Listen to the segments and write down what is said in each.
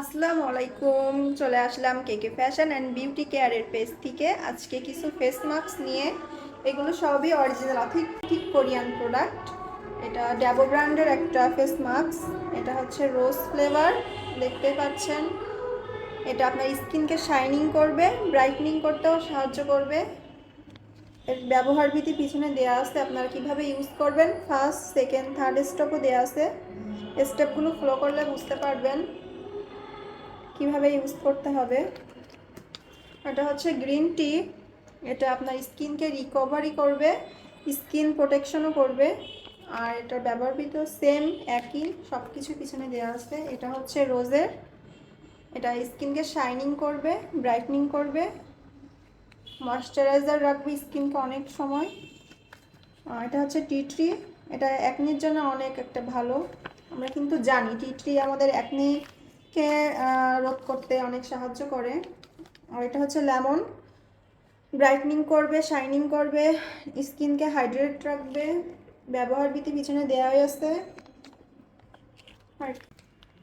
আসসালামু আলাইকুম চলে আসলাম কেকে ফ্যাশন অ্যান্ড বিউটি কেয়ারের পেজ থেকে। আজকে কিছু ফেস মাস্ক নিয়ে। এগুলো সবই অরিজিনাল, অথেন্টিক কোরিয়ান প্রোডাক্ট। এটা ড্যাবো ব্র্যান্ডের একটা ফেস মাস্ক। এটা হচ্ছে রোজ ফ্লেভার, দেখতে পাচ্ছেন। এটা আপনার স্কিনকে শাইনিং করবে, ব্রাইটনিং করতেও সাহায্য করবে। এর ব্যবহার ভীতি পিছনে দেওয়া আছে, আপনারা কীভাবে ইউজ করবেন? ফার্স্ট, সেকেন্ড, থার্ড স্টেপও দেওয়া আছে। স্টেপগুলো ফলো করলে বুঝতে পারবেন। কীভাবে ইউজ করতে হবে? এটা হচ্ছে গ্রিন টি এটা আপনার স্কিনকে রিকভারি করবে স্কিন প্রোটেকশনও করবে, আর এটার ব্যবহৃত সেম একই সব কিছু পিছনে দেওয়া আছে। এটা হচ্ছে রোজের এটা স্কিনকে শাইনিং করবে ব্রাইটনিং করবে। ময়শ্চারাইজার রাখবে স্কিনকে অনেক সময়। এটা হচ্ছে টি ট্রি এটা একনির জন্য অনেক একটা ভালো। আমরা কিন্তু জানি টি ট্রি আমাদের একনিকে রোধ করতে অনেক সাহায্য করে। আর এটা হচ্ছে লেমন। ব্রাইটনিং করবে, শাইনিং করবে, স্কিনকে হাইড্রেট রাখবে, ব্যবহার বিধি পিছনে দেওয়াই আছে। আর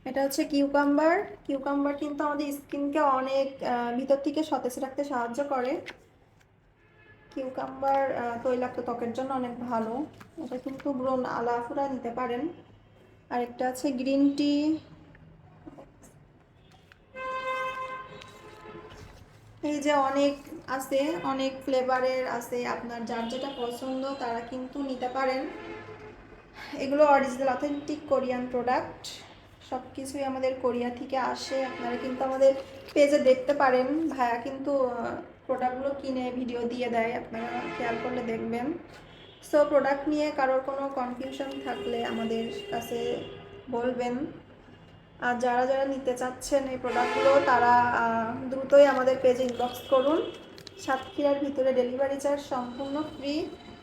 এটা হচ্ছে কিউকাম্বার। কিউকাম্বার কিন্তু আমাদের স্কিনকে অনেক ভিতর থেকে সতেজ রাখতে সাহায্য করে। কিউকাম্বার তৈলাক্ত ত্বকের জন্য অনেক ভালো। এটা কিন্তু ব্রণ আলাফুরা নিতে পারেন। আর একটা আছে গ্রিন টি। এই যে অনেক আছে, অনেক ফ্লেভারের আছে, আপনার যার যেটা পছন্দ তারা কিন্তু নিতে পারেন। এগুলো অরিজিনাল অথেন্টিক কোরিয়ান প্রোডাক্ট সব কিছুই আমাদের কোরিয়া থেকে আসে। আপনারা কিন্তু আমাদের পেজে দেখতে পারেন। ভাইয়া কিন্তু প্রোডাক্টগুলো কিনে ভিডিও দিয়ে দেয়। আপনারা খেয়াল করলে দেখবেন। সো প্রোডাক্ট নিয়ে কারোর কোনো কনফিউশন থাকলে আমাদের কাছে বলবেন। আর যারা যারা নিতে চাচ্ছেন এই প্রোডাক্টগুলো তারা দ্রুতই আমাদের পেজে ইনবক্স করুন। সাতক্ষীরার ভিতরে ডেলিভারি চার্জ সম্পূর্ণ ফ্রি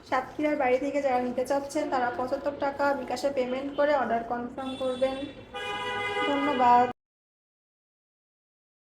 সাতক্ষীরার বাড়ি থেকে যারা নিতে চাচ্ছেন, তারা পঁচাত্তর টাকা বিকাশে পেমেন্ট করে অর্ডার কনফার্ম করবেন। ধন্যবাদ।